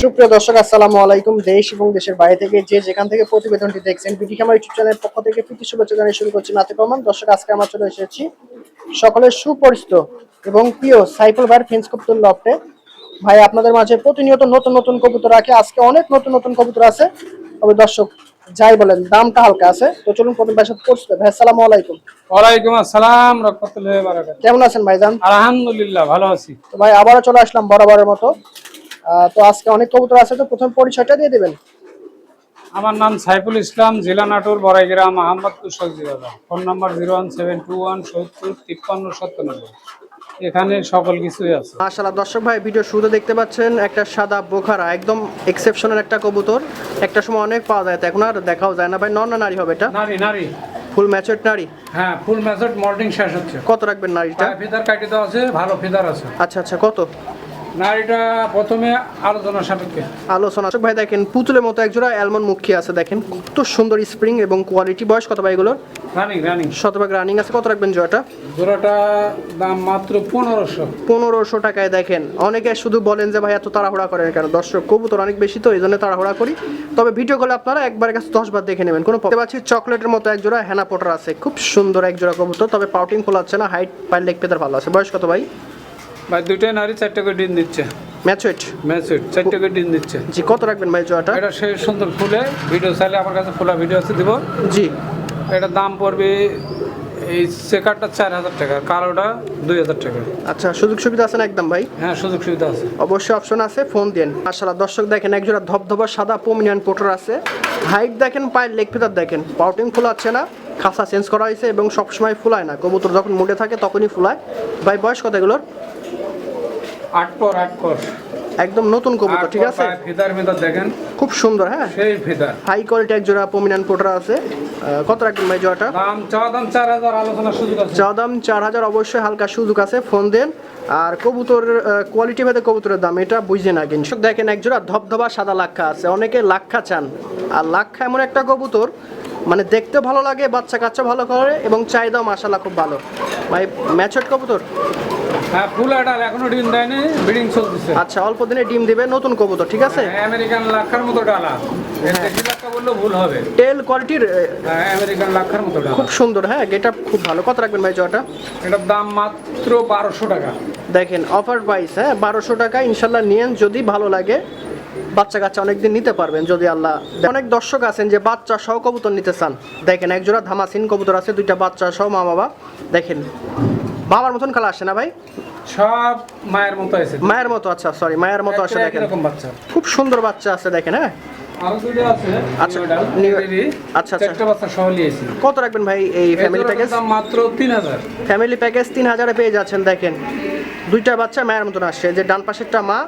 সুপ্রিয় দর্শক আসসালামু আলাইকুম। দেশ এবং দেশের বাইরে থেকে যে যেখান থেকে প্রতিবেদনটি দেখছেন বিডি খামার ইউটিউব চ্যানেলের পক্ষ থেকে প্রীতি শুভেচ্ছা জানিয়ে শুরু করছি নাতে প্রমাণ দর্শক আজকে আমরা চলে এসেছি সকলের সুপরিচিত এবং প্রিয় সাইফুল ভাইয়ের ফেন্স কবুতর লফটে। ভাই আপনাদের মাঝে প্রতিনিয়ত নতুন নতুন কবুতর রাখে আজকে অনেক নতুন নতুন কবুতর আছে। তবে দর্শক যাই বলেন দামটা হালকা আছে। তো চলুন প্রথম ভাইয়ের সাথে পরিচিত ভাই আসসালামু আলাইকুম। ওয়ালাইকুম আসসালাম রহমতুল্লাহ বারাকাত কেমন আছেন ভাইজান আলহামদুলিল্লাহ ভালো আছি। তো ভাই আবারও চলে আসলাম বরাবরের মতো। তো আজকে অনেক কবুতর আছে তো প্রথম পরিচয়টা দিয়ে দেবেন। আমার নাম সাইফুল ইসলাম জেলা Natore Baraigram Ahmadpur সজিদাদা phone number zero one seven two one সত্তর তিপ্পান্ন সত্তানব্বই এখানে সকল কিছুই আছে। মাশাআল্লাহ দর্শক ভাই ভিডিও শুরুতে দেখতে পাচ্ছেন একটা সাদা বোখারা একদম এক্সেপশনাল একটা কবুতর। একটা সময় অনেক পাওয়া যায় তো এখন আর দেখাও যায় না ভাই। নন না নারী হবে এটা? নারী নারী। ফুল ম্যাচুরেট নারী? হ্যাঁ ফুল ম্যাচড মল্টিং শেষ হচ্ছে। কত রাখবেন নারীটা? ফিদার কাটি দেওয়া আছে ভালো ফিদার আছে। আচ্ছা আচ্ছা কত? নারীটা প্রথমে আলোচনা সাপেক্ষে। আলোচনা। ভাই দেখেন পুতুলের মতো একজোড়া অ্যালমন্ড মুখী আছে? দেখেন কত সুন্দর স্প্রিং এবং কোয়ালিটি বয়স কত ভাই এগুলোর? রানিং রানিং শতভাগ রানিং আছে। কত রাখবেন জোড়াটা? জোড়াটা দাম মাত্র পনেরোশো। পনেরোশো টাকায় দেখেন। অনেকে শুধু বলেন যে ভাই এত তাড়াহুড়া করেন কেন? দর্শক কবুতর অনেক বেশি তো এই জন্য তাড়াহুড়া করি। তবে ভিডিও কলে আপনারা একবার কাছে দশ বার দেখে নেবেন। কোনো পাচ্ছি চকলেটের মতো এক জোড়া হেনা পটার আছে। খুব সুন্দর এক জোড়া কবুতর তবে পাউটিং ফুল আছে না হাইট পাইল লেগ পেতার ভালো আছে। বয়স কত ভাই? ভাই দুইটাই নারী চারটে করে ডিম দিচ্ছে। ম্যাচুয়েট ম্যাচুইট চারটে করে ডিম দিচ্ছে। জি কত রাখবেন ভাই জোড়াটা এটা সেই সুন্দর ফুলে ভিডিও চাইলে আমার কাছে খোলা ভিডিও আছে দিব। জি। এটার দাম পড়বে এই চেকারটা চার হাজার টাকা কালোটা দুই হাজার টাকা। আচ্ছা সুযোগ সুবিধা আছে না একদম ভাই? হ্যাঁ সুযোগ সুবিধা আছে। অবশ্যই অপশন আছে ফোন দেন মাশাআল্লাহ দর্শক দেখেন এক জোড়া ধবধবা সাদা পোমিনিয়ান পোটার আছে। হাইট দেখেন পায়ের লেগ ফিতার দেখেন। পাউটিং ফুলাচ্ছে না খাসা চেঞ্জ করা হয়েছে এবং সবসময় ফুলায় না। কবুতর যখন মুডে থাকে তখনই ফুলায়। ভাই বয়স কত এগুলোর? আট পর আট পর একদম নতুন কবুতর ঠিক আছে? ফিদার ফিদার দেখেন। খুব সুন্দর হ্যাঁ? সেই ফিদার হাই কোয়ালিটি এক জোড়া পোমিনিয়ান পোটার আছে। কত রাখবেন ভাই জোড়াটা? দাম চাওয়া দাম চার হাজার সুযোগ আছে। চা দাম চার হাজার অবশ্যই হালকা সুযোগ আছে ফোন দেন। আর কবুতর কোয়ালিটি ভেদে কবুতরের দাম এটা বুঝে না কিন্তু। দেখেন এক জোড়া ধবধবা সাদা লাক্ষা আছে। অনেকে লাক্ষা চান। আর লাক্ষা এমন একটা কবুতর মানে দেখতে ভালো লাগে বাচ্চা কাচ্চা ভালো করে এবং চাহিদাও মাসাল্লাহ খুব ভালো। ভাই ম্যাচট কবুতর? হ্যাঁ ফুল আডাল এখনও ডিম দেয়নি ব্রিডিং চলতেছে। আচ্ছা অল্প দিনে ডিম দিবে নতুন কবুতর ঠিক আছে? হ্যাঁ, আমেরিকান লাক্ষার মতো ডালা। ভুল হবে। টেল কোয়ালিটির হ্যাঁ আমেরিকান লাক্ষার মতো ডালা। খুব সুন্দর হ্যাঁ খুব ভালো। কত রাখবেন ভাই এটার দাম মাত্র বারোশো টাকা। দেখেন অফার প্রাইস হ্যাঁ বারোশো টাকা ইনশাল্লাহ নিয়েন যদি ভালো লাগে। বাচ্চা কাচ্চা অনেকদিন নিতে পারবেন যদি আল্লাহ অনেক দর্শক আছেন যে বাচ্চা সহ কবুতর নিতে চান। দেখেন একজোড়া ধামাসিন কবুতর আছে দুইটা বাচ্চা সহ মা বাবা দেখেন বাবার মতন কালা আসে না ভাই? সব মায়ের মতো আছে। মায়ের মতো আচ্ছা সরি মায়ের মতো আসে দেখেন। এরকম বাচ্চা। খুব সুন্দর বাচ্চা আছে দেখেন হ্যাঁ? আরও দুটো আছে আচ্ছা। আচ্ছা, আচ্ছা। নিয়েছি। কত রাখবেন ভাই এই ফ্যামিলি প্যাকেজ মাত্র তিন হাজার। ফ্যামিলি প্যাকেজ তিন হাজারে পেয়ে যাচ্ছেন দেখেন। দুইটা বাচ্চা মায়ের মতন আসছে যে ডান পাশেরটা মা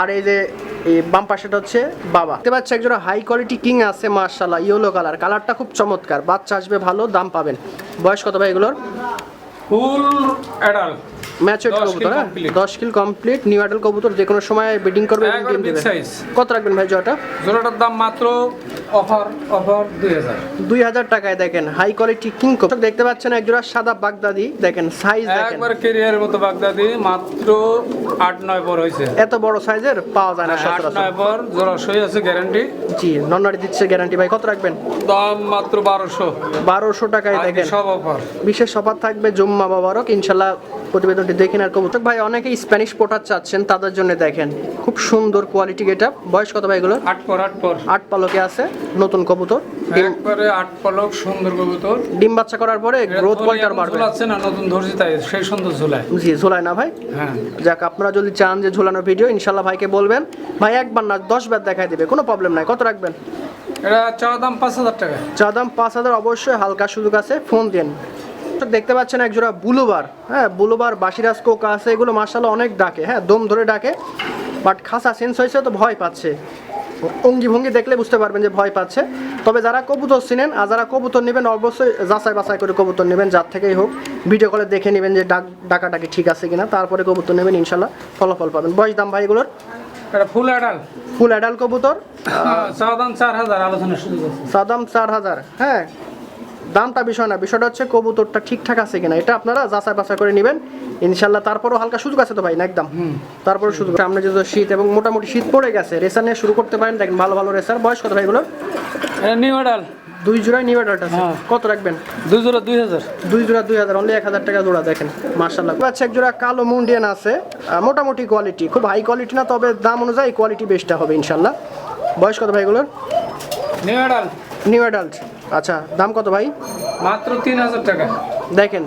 আর এই যে এই বাম পাশেটা হচ্ছে বাবা। দেখতে পাচ্ছি একজোড়া হাই কোয়ালিটি কিং আছে মার্শাল্লাহ ইয়েলো কালার কালারটা খুব চমৎকার বাচ্চা আসবে ভালো দাম পাবেন। বয়স কত ভাই এগুলোর? ফুল অ্যাডাল দশ কবুতর হ্যাঁ? complete। দশ কিল কমপ্লিট নিউ অ্যাডাল কবুতর যে কোনো সময় বিডিং করবে এবং ডিম দেবে। কত রাখবেন ভাই জয়টা জোড়াটার দাম মাত্র অফার অফার দুই হাজার। দুই হাজার টাকায় দেখেন হাই কোয়ালিটি কিং কবুতর দেখতে পাচ্ছেন একজোড়া সাদা বাগদাদি দেখেন সাইজ দেখেন। একবার কেরিয়ারের মতো বাগদাদি মাত্র আট নয় পর হয়েছে এত বড় সাইজের পাওয়া যায় না আট সচরাচর। নয় পর জোড়া সই আছে গ্যারান্টি জি নন্নারি দিচ্ছে গ্যারান্টি ভাই কত রাখবেন? দাম মাত্র বারোশো। বারোশো টাকায় দেখেন। সব অফার বিশেষ অফার থাকবে জুম্মা বাবারক ইনশাল্লাহ প্রতিবেদনটি দেখেন আর কবুতর। ভাই অনেকে স্প্যানিশ পোটার চাচ্ছেন তাদের জন্য দেখেন। খুব সুন্দর কোয়ালিটি গেটা বয়স কত ভাই এগুলো আট পর আট পর। আট পালকে আছে নতুন কবুতর। একবারে আট পলক সুন্দর কবুতর। ডিম বাচ্চা করার পরে গ্রোথ কোয়ালিটি আর বাড়বে। ঝুলাচ্ছে না নতুন ধরছি তাই সেই সুন্দর ঝুলায়। জি ঝোলায় না ভাই। হ্যাঁ। যাক আপনারা যদি চান যে ঝোলানোর ভিডিও ইনশাল্লাহ ভাইকে বলবেন। ভাই একবার না দশ বার দেখাই দেবে কোনো প্রবলেম নাই। কত রাখবেন? এটা চাওয়া দাম পাঁচ হাজার টাকা। চা দাম পাঁচ হাজার অবশ্যই হালকা সুযোগ আছে। ফোন দিন। দেখতে পাচ্ছেন এক জোড়া বুলুবার। হ্যাঁ বুলুবার বাসিরাজ কোকা আছে এগুলো মার্শাল্লাহ অনেক ডাকে। হ্যাঁ দম ধরে ডাকে বাট খাসা সেন্স হয়েছে তো ভয় পাচ্ছে। অঙ্গি ভঙ্গি দেখলে বুঝতে পারবেন যে ভয় পাচ্ছে। তবে যারা কবুতর চিনেন আর যারা কবুতর নেবেন অবশ্যই যাচাই বাছাই করে কবুতর নেবেন যার থেকেই হোক। ভিডিও কলে দেখে নেবেন যে ডাক ডাকাটাকি ঠিক আছে কিনা তারপরে কবুতর নেবেন ইনশাল্লাহ ফলাফল পাবেন। বয়স দাম ভাই এগুলোর? ফুল অ্যাডাল ফুল অ্যাডাল কবুতর? সাদাম চার হাজার আছে। সাদাম চার হাজার হ্যাঁ। দামটা বিষয় না বিষয়টা হচ্ছে কবুতরটা ঠিকঠাক আছে কিনা এটা আপনারা যাচাই বাছাই করে নেবেন। ইনশাল্লাহ তারপরও হালকা সুযোগ আছে তো ভাই না একদম? তারপরে সুযোগ সামনে যেহেতু শীত এবং মোটামুটি শীত পড়ে গেছে রেসার নিয়ে শুরু করতে পারেন। দেখেন ভালো ভালো রেসার। বয়স কত ভাই এগুলো? নিউ মডেল দুই জোড়ায় নিউ অ্যাডাল্ট আছে। হ্যাঁ। কত রাখবেন? দুই জোড়া দুই হাজার। দুই জোড়া দুই হাজার অনলি এক হাজার টাকা জোড়া দেখেন মার্শাল্লাহ আচ্ছা এক জোড়া কালো মুন্ডিয়ান আছে। মোটামুটি কোয়ালিটি খুব হাই কোয়ালিটি না তবে দাম অনুযায়ী কোয়ালিটি বেশটা হবে ইনশাল্লাহ বয়স কত ভাই এগুলোর? নিউ মডেল নিউ অ্যাডাল্ট আচ্ছা দাম কত ভাই? মাত্র তিন হাজার টাকা। দেখেন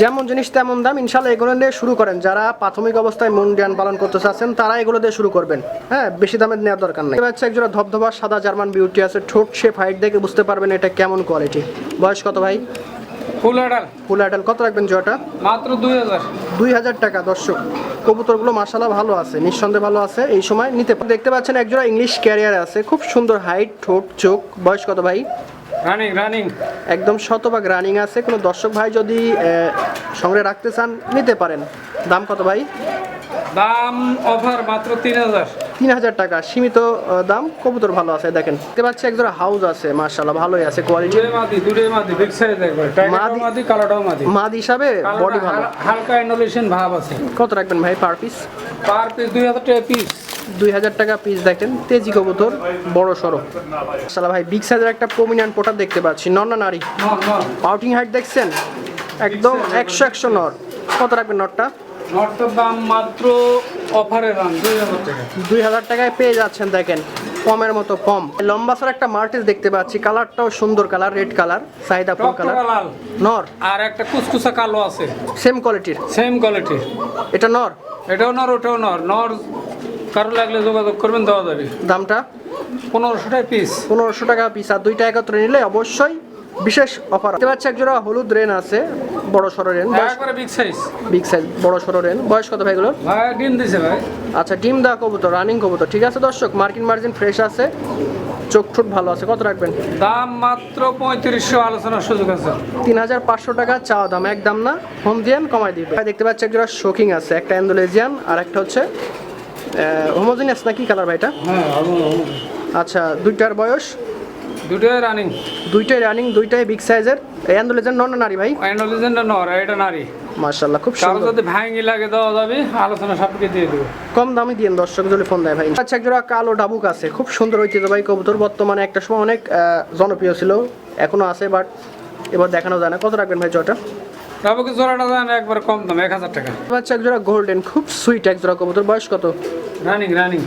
যেমন জিনিস তেমন দাম। ইনশাল্লাহ এগুলো দিয়ে শুরু করেন। যারা প্রাথমিক অবস্থায় মুন্ডিয়ান পালন করতে চাচ্ছেন তারা এগুলো দিয়ে শুরু করবেন। হ্যাঁ বেশি দামের নেওয়ার দরকার নেই। হচ্ছে একজোড়া ধবধবা সাদা জার্মান বিউটি আছে ঠোঁট শেপ হাইট দেখে বুঝতে পারবেন এটা কেমন কোয়ালিটি বয়স কত ভাই? ফুল মডেল ফুল অ্যাডাল কত রাখবেন জোয়াটা মাত্র দুই হাজার। দুই হাজার টাকা দর্শক। কবুতরগুলো মাসালা ভালো আছে নিঃসন্দেহে ভালো আছে। এই সময় নিতে দেখতে পাচ্ছেন একজোড়া ইংলিশ ক্যারিয়ার আছে। খুব সুন্দর হাইট ঠোঁট চোখ। বয়স কত ভাই? রানিং রানিং একদম শতভাগ রানিং আছে। কোনো দর্শক ভাই যদি সংগ্রহে রাখতে চান নিতে পারেন। দাম কত ভাই? দাম অফার মাত্র তিন হাজার। তিন হাজার টাকা। সীমিত দাম? কবুতর ভালো আছে দেখেন। দেখতে পাচ্ছি একজোড়া হাউস আছে মার্শাল্লাহ ভালোই আছে কোয়ালিটি মাদি দুটোই মাদি বিগ সাইজ মাদি- মাদি কালোটাও মাদি। মাদ হিসাবে বডি ভালো। হালকা ইনোলেশন ভাব আছে। কত রাখবেন ভাই পার পিস পার পিস দুই হাজার টাকা পিস দুই হাজার টাকা পিস দেখেন তেজি কবুতর বড় সড়ো। সালা ভাই বিগ সাইজের একটা প্রমিনেন্ট পোটার দেখতে পাচ্ছি নর না নারী? পাউটিং হাইট দেখছেন? একদম একশো একশো নর। কত রাখবেন নটটা নটটার দাম মাত্র অফারে দাম দুই হাজার টাকা। দুই হাজার টাকায় পেয়ে যাচ্ছেন দেখেন মতো লম্বা সর একটা মার্টিস দেখতে পাচ্ছি কালারটাও সুন্দর কালার রেড কালার ফুল কালার। নর? আর একটা কুচকুচা কালো আছে। সেম কোয়ালিটির সেম কোয়ালিটি এটা নর? এটাও নর ওটাও নর। নর কারও লাগলে যোগাযোগ করবেন দেওয়া যাবে। দামটা? পনেরোশো টাকা পিস পনেরোশো টাকা পিস আর দুইটা একত্রে নিলে অবশ্যই বিশেষ অফার দেখতে পাচ্ছি একজোড়া হলুদ রেন আছে বড় সড়ো রেন। বিগ সাইজ বিগ সাইজ বড় সড়ো রেন। বয়স কত ভাইগুলোর ভাই ডিম দিছে ভাই। আচ্ছা ডিম দেওয়া কবুতর রানিং কবুতর। ঠিক আছে দর্শক মার্কিন মার্জিন ফ্রেশ আছে। চোখ ঠোঁট ভালো আছে। কত রাখবেন? দাম মাত্র পঁয়ত্রিশশো আলোচনার সুযোগ আছে। তিন হাজার পাঁচশো টাকা চাওয়া দাম। এক দাম না হোম দিয়ান কমাই দিবে দেখতে পাচ্ছি একটা শোকিং আছে। একটা অ্যান্ডোলেজিয়ান আর একটা হচ্ছে হোমোজিনিয়াস না কি কালার ভাই এটা? হ্যাঁ আচ্ছা দুইটার বয়স? দুটোই রানিং দুইটাই রানিং দুইটাই বিগ সাইজের অ্যান্ডোলেজিয়ান নন নারী ভাই? অ্যান্ডোলিজেন্ডা নর এটা নারী। মার্শাল্লাহ খুব সুন্দর। যদি ভাঙি লাগে দেওয়া যাবে আলোচনা সাপেক্ষে দিয়ে দেবো। কম দামে দিয়েন দর্শক যদি ফোন দেয় ভাই। আচ্ছা একজোড়া কালো ডাবুক আছে। খুব সুন্দর ঐতিহ্যবাহী কবুতর। বর্তমানে একটা সময় অনেক জনপ্রিয় ছিল এখনও আছে বাট এবার দেখানো যায় না। কত রাখবেন ভাই জয়টা? তারপরে জোড়াটা দাম একবার কম দাম এক হাজার টাকা। আচ্ছা একজোড়া গোল্ডেন খুব সুইট একজোড়া কবুতর। বয়স কত? Running running.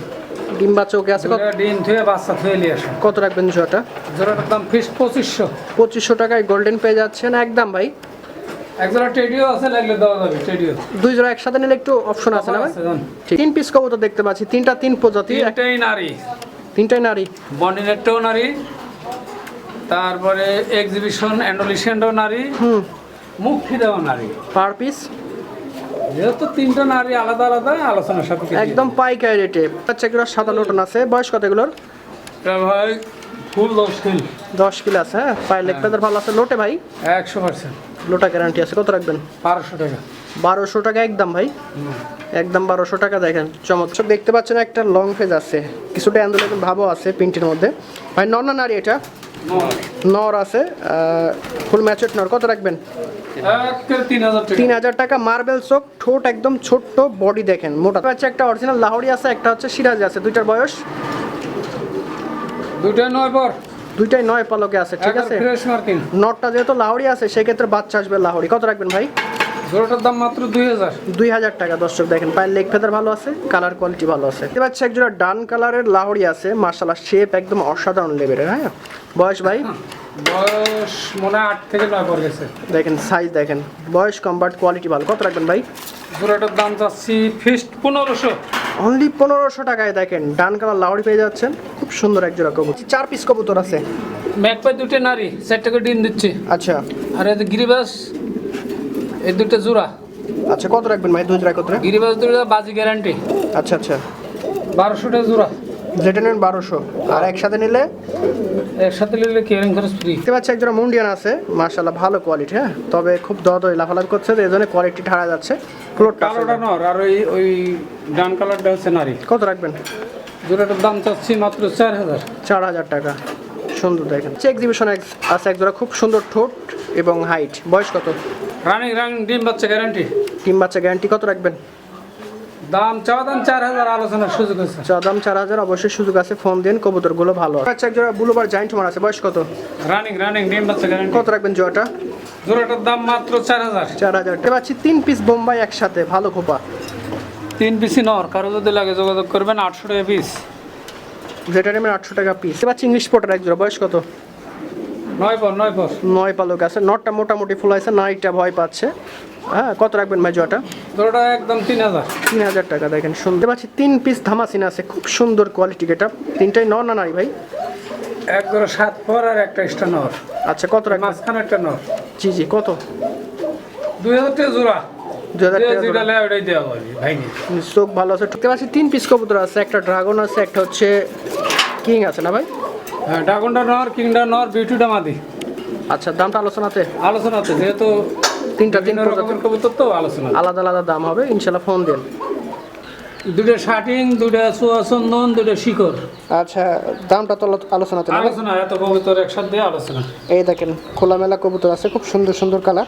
ডিম বাচ্চা ওকে আছে কত? ডিম ধুয়ে বাচ্চা ধুয়ে নিয়ে আসো কত রাখবেন জয়টা জোড়াটার দাম ফিস পঁচিশশো। পঁচিশশো টাকায় গোল্ডেন পেয়ে যাচ্ছেন একদম ভাই। এক জোড়া টেডিও আছে লাগলে দেওয়া যাবে টেডিও দুই জোড়া একসাথে নিলে একটু অপশন আছে না ভাই। তিন পিস কবুতর দেখতে পাচ্ছি তিনটা তিন প্রজাতি। এক- তিনটাই নারী। তিনটাই নারী। বন্ডিনেরটাও নারী তারপরে এক্সিবিশন অ্যান্ডোলিশনটাও নারী। হুম। মুখিটাও নারী। পার পিস যেহেতু তিনটা নারী আলাদা আলাদা আলোচনার সাথে একদম পাইকারি রেটে আচ্ছা এগুলো সাদা লোটন আছে। বয়স কত এগুলোর? ভাই ফুল দশ কিল। আছে হ্যাঁ? পায়ের লেগ পেদার ভালো আছে? লোটে ভাই? একশো পার্সেন্ট। লোটা গ্যারান্টি আছে। কত রাখবেন? বারোশো টাকা। বারোশো টাকা একদম ভাই। একদম বারোশো টাকা দেখেন। চমৎকার। দেখতে পাচ্ছেন একটা লং ফেজ আছে। কিছুটা অ্যান্ডোলেন ভাবও আছে প্রিন্টের মধ্যে। ভাই নর না নারী এটা? নর। আছে। ফুল ম্যাচেট নর। কত রাখবেন? তিন হাজার টাকা। মার্বেল চোখ ঠোঁট একদম ছোট্ট বডি দেখেন মোটা। আছে একটা অরিজিনাল লাহোরি আছে একটা হচ্ছে সিরাজ আছে। দুইটার বয়স? দুইটা নয় পর। দুইটাই নয় পালকে আছে ঠিক আছে? ফ্রেশ মার্কিং নটটা যেহেতু লাহোরি আছে সেক্ষেত্রে বাচ্চা আসবে লাহোরি কত রাখবেন ভাই? জোড়াটার দাম মাত্র দুই হাজার। দুই হাজার টাকা দর্শক দেখেন পায়ের লেগ ফেদার ভালো আছে কালার কোয়ালিটি ভালো আছে। এবার হচ্ছে একজোড়া ডান কালারের লাহোরি আছে মার্শাল্লাহ শেপ একদম অসাধারণ লেভেলের হ্যাঁ? বয়স ভাই? বয়স মনে হয় আট থেকে নয় পর গেছে। দেখেন সাইজ দেখেন বয়স কম বাট কোয়ালিটি ভালো। কত রাখবেন ভাই? জোড়াটার দাম চাচ্ছি ফিস্ট পনেরোশো। অনলি পনেরোশো টাকায় দেখেন ডান কালার লাউড়ি পেয়ে যাচ্ছেন। খুব সুন্দর একজোড়া কবুতর। চার পিস কবুতর আছে। ম্যাকপাই দুটো নারী চারটে করে ডিম দিচ্ছে। আচ্ছা। আর এই গিরিবাস এই দুটো জোড়া। আচ্ছা কত রাখবেন ভাই? দুই জোড়া কত গিরিবাস দুটো বাজি গ্যারান্টি। আচ্ছা আচ্ছা। বারোশোটা টাকা জোড়া। যেটা নেন বারোশো। আর একসাথে নিলে? একসাথে নিলে কেয়ারিং খরচ ফ্রি দেখতে পাচ্ছি একজোড়া মুন্ডিয়ান আছে। মার্শাল্লাহ ভালো কোয়ালিটি হ্যাঁ? তবে খুব দদ লাফালাফি করছে এই জন্য কোয়ালিটি ঠাড়া যাচ্ছে। পুরোটা কালোটা নর আর ওই ওই ডান কালারটা হচ্ছে নারী। কত রাখবেন? জোড়াটার দাম চাচ্ছি মাত্র চার হাজার। চার হাজার টাকা। সুন্দর দেখেন। চেক এক্সিবিশন আছে একজোড়া খুব সুন্দর ঠোঁট এবং হাইট বয়স কত? রানিং রানিং ডিম বাচ্চা গ্যারান্টি তিন বাচ্চা গ্যারান্টি কত রাখবেন? দাম চাওয়া দাম চার হাজার আলোচনার সুযোগ আছে। দাম চার হাজার অবশ্যই সুযোগ আছে। ফোন দিন কবুতরগুলো ভালো আচ্ছা একজোড়া বুলোবার জাইন্ট মার আছে। বয়স কত? রানিং রানিং ডিম বাচ্চা গ্যারান্টি কত রাখবেন জোড়াটা? জোড়াটার দাম মাত্র চার হাজার। চার হাজার। পাচ্ছি তিন পিস বোম্বাই একসাথে ভালো খোপা। তিন পিসি নর কারও যদি লাগে যোগাযোগ করবেন আটশো টাকা পিস ভেটারিমের আটশো টাকা পিস পাচ্ছি ইংলিশ পোটার এক জোড়া বয়স কত? নয় নয় নয় পালক আছে। নটটা মোটামুটি ফুল আছে নাইটটা ভয় পাচ্ছে। হ্যাঁ কত রাখবেন ভাই জোড়াটা? জোড়াটা একদম তিন হাজার। তিন হাজার টাকা দেখেন শুনতে পাচ্ছি তিন পিস ধামাসিন আছে খুব সুন্দর কোয়ালিটি এটা। তিনটাই নর না নাই ভাই? এক জোড়া সাত পর আর একটা এক্সট্রা নর। আচ্ছা কত রাখবেন? মাঝখানে একটা নর। জি জি কত? দুই হাজার টাকা জোড়া। চোখ ভালো আছে। দেখতে পাচ্ছি তিন পিস কবুতর আছে একটা ড্রাগন আছে একটা হচ্ছে কিং আছে না ভাই? হ্যাঁ ড্রাগনটা নর কিংডা নর বিউটিটা মাদি। আচ্ছা দামটা আলোচনাতে। আলোচনাতে যেহেতু তিনটা তিন প্রজাতির কবুতর তো আলোচনা। আলাদা আলাদা দাম হবে ইনশাল্লাহ ফোন দেন। দুটো শাটিং দুটো সুয়াসন্দন দুইটা দুটো শিকড়। আচ্ছা দামটা তো আলোচনা আলোচনা এত কবুতর একসাথে আলোচনা। এই দেখেন খোলামেলা কবুতর আছে খুব সুন্দর সুন্দর কালার